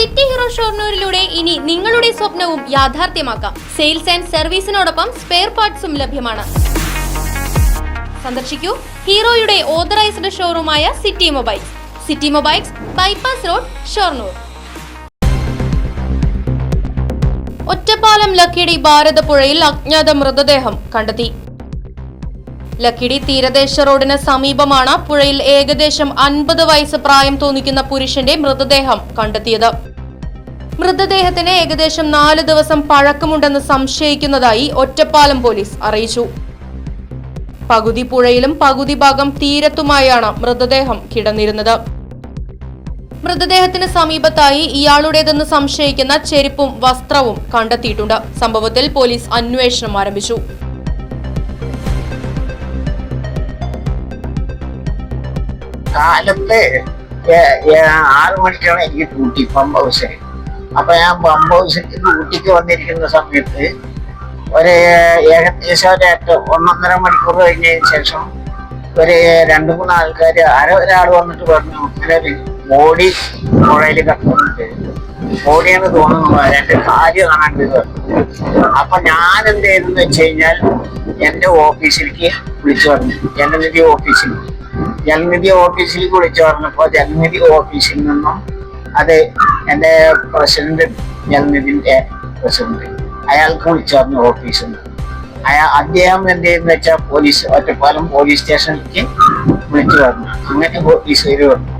City hero ഷോർണൂരിലൂടെ ഇനി നിങ്ങളുടെ സ്വപ്നവും യാഥാർത്ഥ്യമാക്കാം. സെയിൽസ് ആൻഡ് സർവീസിനോടൊപ്പം സ്പെയർ പാർട്സും ലഭ്യമാണ്. സന്ദർശിക്കൂ ഹീറോയുടെ authorised ഷോറൂമായ City Mobiles. City Mobiles bypass road Shoranur. Ottapalam Lakkidi ഭാരതപ്പുഴയിൽ അജ്ഞാത മൃതദേഹം കണ്ടെത്തി. ലക്കിടി തീരദേശ റോഡിന് സമീപമാണ് പുഴയിൽ ഏകദേശം അൻപത് വയസ്സ് പ്രായം തോന്നിക്കുന്ന പുരുഷന്റെ മൃതദേഹം കണ്ടെത്തിയത്. മൃതദേഹത്തിന് ഏകദേശം നാല് ദിവസം പഴക്കമുണ്ടെന്ന് സംശയിക്കുന്നതായി ഒറ്റപ്പാലം പോലീസ് അറിയിച്ചു. പകുതി പുഴയിലും പകുതി ഭാഗം തീരത്തുമായാണ് മൃതദേഹം കിടന്നിരുന്നത്. മൃതദേഹത്തിന് സമീപത്തായി ഇയാളുടേതെന്ന് സംശയിക്കുന്ന ചെരുപ്പും വസ്ത്രവും കണ്ടെത്തിയിട്ടുണ്ട്. സംഭവത്തിൽ പോലീസ് അന്വേഷണം ആരംഭിച്ചു. കാലത്ത് ആറ് മണിക്കാണ് എനിക്ക് ഡ്യൂട്ടി പമ്പ് ഹൗസിൽ അപ്പൊ ഞാൻ പമ്പ് ഹൗസിൽ ഊട്ടിക്ക് വന്നിരിക്കുന്ന സമയത്ത് ഒരു ഏകദേശം ഒരു ഒന്നൊന്നര മണിക്കൂർ കഴിഞ്ഞതിന് ശേഷം ഒരു രണ്ട് മൂന്ന് ആൾക്കാർ ആരോ ഒരാൾ വന്നിട്ട് പറഞ്ഞു ഇങ്ങനെ ഒരു ബോഡി പുഴയിൽ കിടക്കുന്നുണ്ട് ബോഡിയാണ് തോന്നുന്നു. എന്റെ കാര്യം കാണാണ്ട് അപ്പൊ ഞാൻ എന്ത് ചെയ്തെന്ന് വെച്ച് കഴിഞ്ഞാൽ എന്റെ ഓഫീസിലേക്ക് വിളിച്ചു പറഞ്ഞു. ജനനിധി ഓഫീസിൽ ജലനിധി ഓഫീസിലേക്ക് വിളിച്ചു പറഞ്ഞപ്പോ ജലനിധി ഓഫീസിൽ നിന്നും അത് എന്റെ പ്രസിഡന്റ് ജലനിധിന്റെ പ്രസിഡന്റ്. അയാൾക്ക് വിളിച്ചു പറഞ്ഞു ഓഫീസിൽ നിന്ന് അയാ അദ്ദേഹം എന്ത് ചെയ്യുന്ന വെച്ചാൽ പോലീസ് ഒറ്റപ്പാലം പോലീസ് സ്റ്റേഷനിലേക്ക് വിളിച്ചു പറഞ്ഞു. അങ്ങനെ പോലീസുകാർ വന്നു.